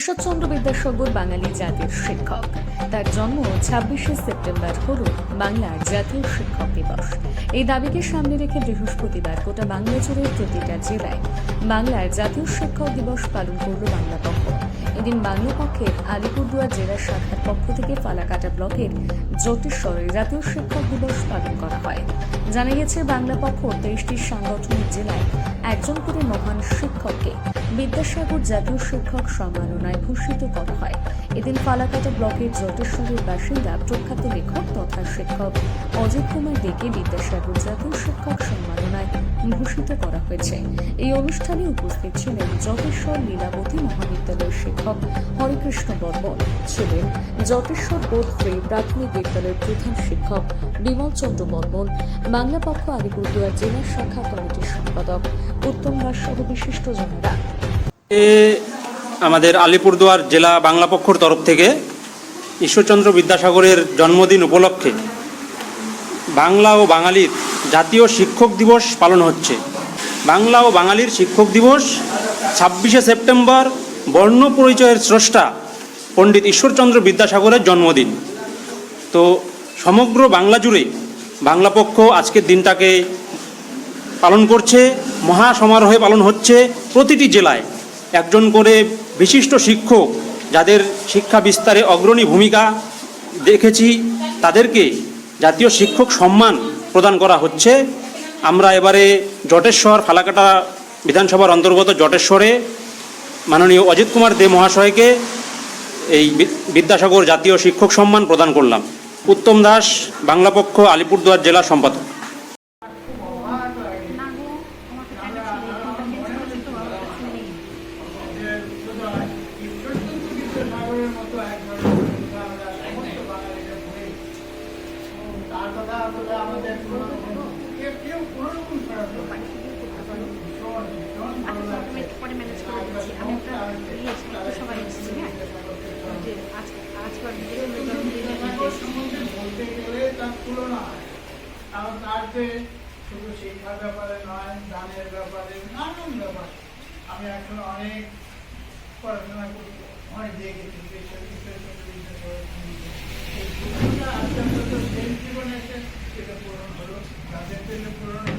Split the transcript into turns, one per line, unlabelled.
ঈশ্বরচন্দ্র বিদ্যাসাগর বাঙালি জাতির শিক্ষক। তার জন্ম ছাব্বিশে সেপ্টেম্বর হল বাংলার জাতীয় শিক্ষক দিবস। এই দাবিকে সামনে রেখে বৃহস্পতিবার গোটা বাংলা জুড়ে প্রতিটা জেলায় বাংলার জাতীয় শিক্ষক দিবস পালন করল বাংলা পক্ষ এদিন বাংলা পক্ষের আলিপুরদুয়ার জেলা শাখার পক্ষ থেকে ফালাকাটা ব্লকের জ্যোতিষ্বরে জাতীয় শিক্ষক দিবস পালন করা হয়। জানা গেছে বাংলা পক্ষ তেইশটি সাংগঠনিক জেলায় একজন করে মহান শিক্ষককে বিদ্যাসাগর জাতীয় শিক্ষক সম্মাননায় ভূষিত করা হয়। এদিন ফালাকাটা ব্লকের জটেশ্বরের বাসিন্দা প্রখ্যাত লেখক শিক্ষক অজিত কুমার দেকে বিদ্যাসাগর জাতীয় শিক্ষক সম্মাননায় ভূষিত করা হয়েছে। এই অনুষ্ঠানে উপস্থিত ছিলেন যতেশ্বর লীলাবতী মহাবিদ্যালয়ের শিক্ষক হরেকৃষ্ণ বর্মন ছিলেন যতেশ্বর বোধ ফ্রি প্রাথমিক বিদ্যালয়ের প্রধান শিক্ষক বিমল চন্দ্র বর্মন, বাংলা পক্ষ আলিপুরদুয়ার জেলা শাখা কমিটির সম্পাদক উত্তম দাস সহ বিশিষ্টজনেরা
এ আমাদের আলিপুরদুয়ার জেলা বাংলা পক্ষর তরফ থেকে ঈশ্বরচন্দ্র বিদ্যাসাগরের জন্মদিন উপলক্ষে বাংলা ও বাঙালির জাতীয় শিক্ষক দিবস পালন হচ্ছে। বাংলা ও বাঙালির শিক্ষক দিবস ছাব্বিশে সেপ্টেম্বর বর্ণ পরিচয়ের স্রষ্টা পণ্ডিত ঈশ্বরচন্দ্র বিদ্যাসাগরের জন্মদিন। তো সমগ্র বাংলা জুড়ে বাংলা পক্ষ আজকের দিনটাকে পালন করছে, মহা সমারোহে পালন হচ্ছে প্রতিটি জেলায়। একজন করে বিশিষ্ট শিক্ষক যাদের শিক্ষা বিস্তারে অগ্রণী ভূমিকা দেখেছি, তাদেরকে জাতীয় শিক্ষক সম্মান প্রদান করা হচ্ছে। আমরা এবারে জটেশ্বর, ফালাকাটা বিধানসভার অন্তর্গত জটেশ্বরে মাননীয় অজিত কুমার দে মহাশয়কে এই বিদ্যাসাগর জাতীয় শিক্ষক সম্মান প্রদান করলাম। উত্তম দাস, বাংলাপক্ষ, আলিপুরদুয়ার জেলা সম্পাদক।
আসলে আমাদের কেউ কোনো বলতে গেলে তার তুলনা। কারণ তার যে শুধু শিক্ষার ব্যাপারে নয় গানের ব্যাপারে নানান ব্যাপারে আমি এখন অনেক পড়াশোনা করি জীবনে এসে সেটা পূরণ হলো তাদের জন্য পূরণ